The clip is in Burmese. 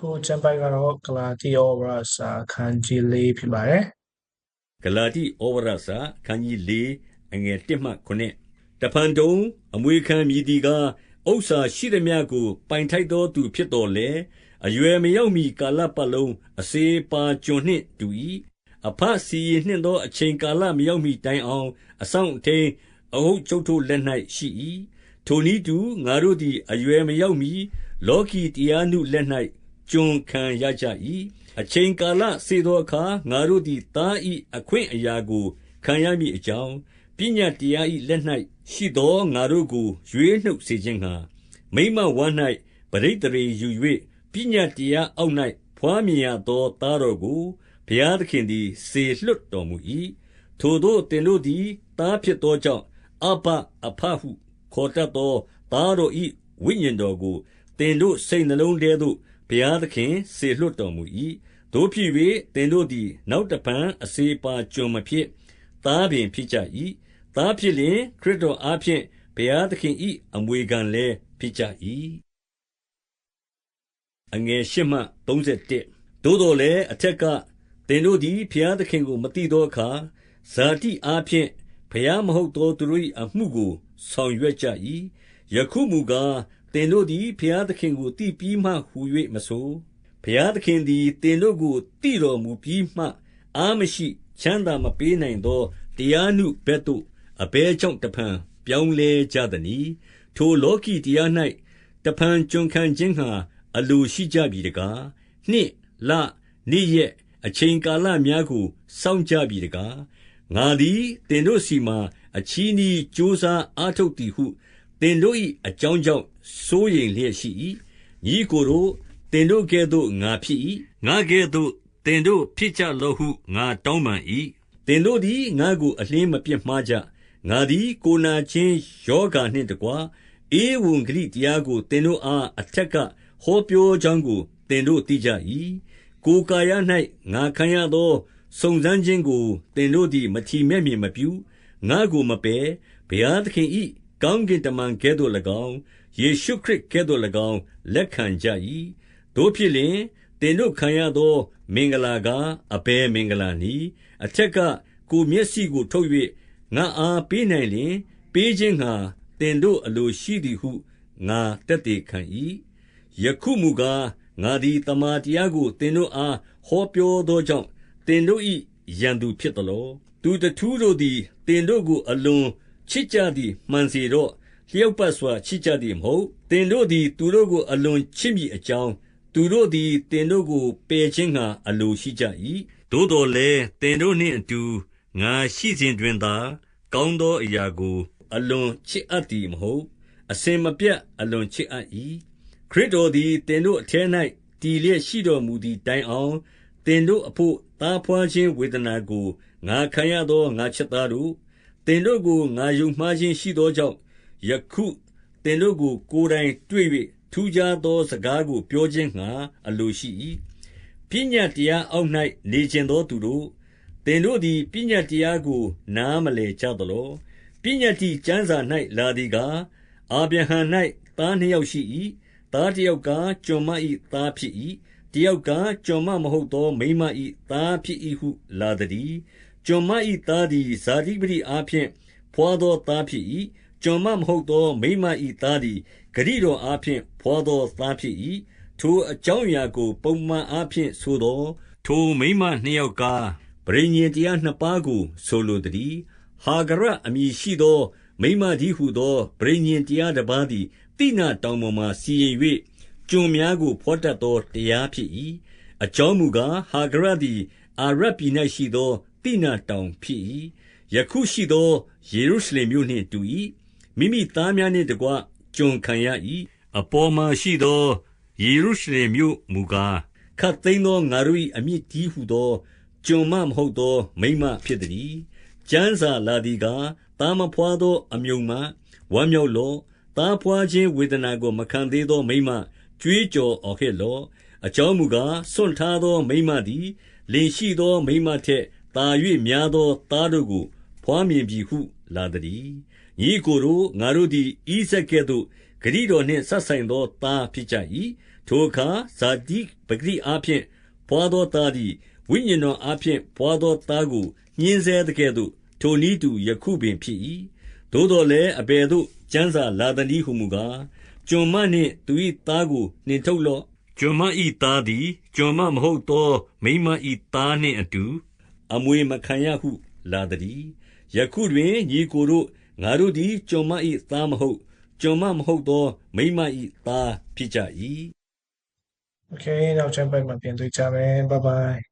ကိုကျမ်းပိုက်ကတော့ဂလာတိဩဝါဒစာအခန်းကြီး၄ဖြစ်ပါတယ်ဂလာတိဩဝါဒစာခန်းကြီး၄အငယ်1မှ9တဖန်တုံအမွေခံမြည်ဒီကဥစ္စာရှိသည်များကို ပိုင်ထိုက်သောသူဖြစ်တော်လေအရွယ်မရောက်မီကာလပတ်လုံးအစေပါကျွန်နှင့်တူ၏အဖစီရင်နှင့်သောအချိန်ကာလမရောက်မီတိုင်အောင် အဆောင်အထင်းအဟုတ်ကျုပ်တို့လက်၌ရှိ၏ထိုနည်းတူငါတို့သည်အရွယ်မရောက်မီလောကီတရားနုလက်၌ ကျွန်ခံရကြ၏အချိန်ကာလစေသောအခါငါတို့သည်သား၏အခွင့်အရာကို ခံရမည်အကြောင်းပညာတရား၏လက်၌ရှိသောငါတို့ကိုရွေးနှုတ်စေခြင်းငှာမိမဝမ်း၌ပရိတရေယူ၍ပညာတရားအောက်၌ဖွားမြင်ရသောသားတော်ကိုဘုရားသခင်သည်စေလွှတ်တော်မူ၏ထိုသောတင်တို့သည်သားဖြစ်သောကြောင့်အဘအဖဟုခေါ်တတ်သောသားတော်၏ဝိညာဉ်တော်ကိုတင်တို့စိတ်နှလုံးထဲသို့ ဘုရားသခင် စေလွှတ်တော်မူ၏တို့ဖြစ်၍တင်တို့သည် နောက်တပံအစေပါကျွန်မဖြစ် သားပင်ဖြစ်ကြ၏သားဖြစ်လျင် ခရစ်တော်အားဖြင့် ဘုရားသခင်၏အမွေခံလည်း ဖြစ်ကြ၏အငယ်၈မှ31သို့တော်လည်း အထက်ကတင်တို့သည် ဘုရားသခင်ကို မသိသောအခါ ဇာတိအားဖြင့် ဘုရားမဟုတ်သော သူတို့၏အမှုကို ဆောင်ရွက်ကြ၏ယခုမူကား တင်တို့သည်ဘုရားသခင်ကိုသိပြီးမှဟူ၍မဆိုဘုရားသခင်သည်တင်တို့ကိုသိတော်မူပြီးမှ အာမရှိချမ်းသာမပေးနိုင်သောတရားနုဘက်သို့အဘဲကြောင့်တဖန်ပြောင်းလဲကြသနည်းထိုလောကီတရား၌တဖန်ကျွန်ခံခြင်းငှာအလိုရှိကြပြီတကားနှစ်လနေ့ရက်အချိန်ကာလများကိုစောင့်ကြပြီတကားငါသည်တင်တို့စီမှအချီးနှီးကြိုးစားအားထုတ်သည်ဟု တင်တို့၏အကြောင်းကြောင့် စိုးရိမ်လျက်ရှိ၏ညီကိုတို့တင်တို့ကဲ့သို့ ငါဖြစ်၏ငါကဲ့သို့တင်တို့ဖြစ်ကြလောဟု ငါတောင်းပန်၏တင်တို့သည် ငါကို အလင်းမပြတ်မှားကြ ငါသည် ကိုနာချင်းယောဂာနှင့်တကွာဧဝံဂလိတရားကိုတင်တို့အား အထက်က ဟောပြောကြောင်းကိုတင်တို့သိကြ၏ကိုယ်ကာယ၌ငါခံရသော စုံစမ်းခြင်းကိုတင်တို့သည် မထီမဲ့မြင်မပြု ငါကိုမပယ် ဘုရားသခင်၏ ကောင်းကင်တမန်ကဲ့သို့၎င်း ယေရှုခရစ်ကဲ့သို့၎င်း လက်ခံကြ၏တို့ဖြစ်လျင်တင်တို့ခံရသော မင်္ဂလာကား အဘယ်မင်္ဂလာနည်း အထက်က ကိုမျက်စိကိုထုတ်၍ငါအား ပေးနိုင်လျင် ပေးခြင်းငှာတင်တို့အလိုရှိသည်ဟု ငါတက်တည်ခံ၏ယခုမူကား ငါသည်တမန်တရားကိုတင်တို့အား ဟောပြောသောကြောင့်တင်တို့၏ရန်သူဖြစ်သလော သူတထူးတို့သည်တင်တို့ကို အလွန် ချစ်ကြသည်မှန်စေတော့လျောက်ပတ်စွာ ချစ်ကြသည်မဟုတ်တင်တို့သည် သူတို့ကိုအလွန်ချစ်မိအကြောင်းသူတို့သည်တင်တို့ကိုပယ်ခြင်းငှာအလိုရှိကြ၏သို့တော်လည်းတင်တို့နှင့်အတူငါရှိစဉ်တွင်သာ ကောင်းသောအရာကို အလွန်ချစ်အပ်သည်မဟုတ် အစင်မပြတ်အလွန်ချစ်အပ်၏ခရစ်တော်သည်တင်တို့အထဲ၌တည်လျက်ရှိတော်မူသည့်တိုင်အောင်တင်တို့အဖို့သားဖွာခြင်းဝေဒနာကိုငါခံရသောငါချစ်သားတို့ တင်တို့ကို ငါယုံမှားခြင်းရှိသောကြောင့် ယခုတင်တို့ကို ကိုယ်တိုင်တွေ့၍ထူးခြားသောစကားကို ပြောခြင်းငှာအလိုရှိ၏ပညာတရားအောက်၌နေခြင်းသောသူတို့တင်တို့သည် ပညာတရားကို နားမလည်ကြသလော ပညာတိကျမ်းစာ၌လာသည်ကား အာဗြဟံ၌သားနှစ်ယောက်ရှိ၏သားတစ်ယောက်ကကျွန်မ၏သားဖြစ်၏တယောက်ကကျွန်မမဟုတ်သော မိန်းမ၏သားဖြစ်၏ဟု လာသည် ကျွန်မ၏သားသည် ဇာတိပတိအားဖြင့်ဖွာသောသားဖြစ်၏ကျွန်မမဟုတ်သော မိန်းမ၏သားသည်ဂရိတော်အားဖြင့်ဖွာသောသားဖြစ်၏ထိုအကြောင်းအရာကို ပုံမှန်အားဖြင့်ဆိုသောထိုမိန်းမနှစ်ယောက်ကပရိညင်တရားနှစ်ပါးကို ဆိုလိုသည်ဟာဂရအမည်ရှိသော မိမဒီဟုသောပရိညင်တရားတစ်ပါးသည်တိနာတောင်ပေါ်မှစီရင်၍ကျွန်များကိုဖော်တတ်သောတရားဖြစ်၏အကြောင်းမူကား ဟာဂရသည် အာရပြည်၌ရှိသော တိနာတောင်ဖြစ်၏ယခုရှိသောယေရုရှလင်မြို့နှင့်တူ၏မိမိသားများနှင့်တကွကျွန်ခံရ၏အပေါ်မှာရှိသောယေရုရှလင်မြို့မူကားခတ်သိမ်းသောငါတို့၏အမြင့်ကြီးဟုသောကျွန်မမဟုတ်သော မိမဖြစ်သည်ကျမ်းစာလာသည်ကားတာမဖွာသော အမြုံမဝမ်းမြောက်လော့သားဖွာခြင်းဝေဒနာကိုမခံသေးသောမိမကြွေးကြော်အော်ဟစ်လော့အကြောင်းမူကားစွန့်ထားသောမိမသည်လင်ရှိသောမိမထက် သာ၍များသော သားတို့ကိုဖွားမြင်ပြီဟု လာသည်ညီကိုတို့ ငါတို့သည်ဤဆက်ကဲ့သို့ဂရိတော်နှင့်ဆက်ဆိုင်သော သားဖြစ်ကြ၏ထိုအခါ ဇာတိပဂတိအားဖြင့် ဘွားသောသားသည် ဝိညာဉ်တော်အားဖြင့် ဘွားသောသားကို ညှင်းဆဲသကဲ့သို့ ထိုနည်းတူ ယခုပင်ဖြစ်၏သို့တော်လည်း အဘယ်သို့ ကျမ်းစာလာသနည်းဟုမူကား ကျွန်မနှင့် သူ၏သားကို နှင်ထုတ်လော့ ကျွန်မ၏သားသည် ကျွန်မမဟုတ်သော မိန်းမ၏သားနှင့်အတူ အမွေမခံရဟု လာသည်ယခုတွင် ညီကိုတို့ ငါတို့သည် ကျွန်မ၏သားမဟုတ် ကျွန်မမဟုတ်သော မိန်းမ၏သားဖြစ်ကြ၏ Okay နောက်ချမ်းပိုက်မှာ ပြန်တွေ့ကြမယ် bye bye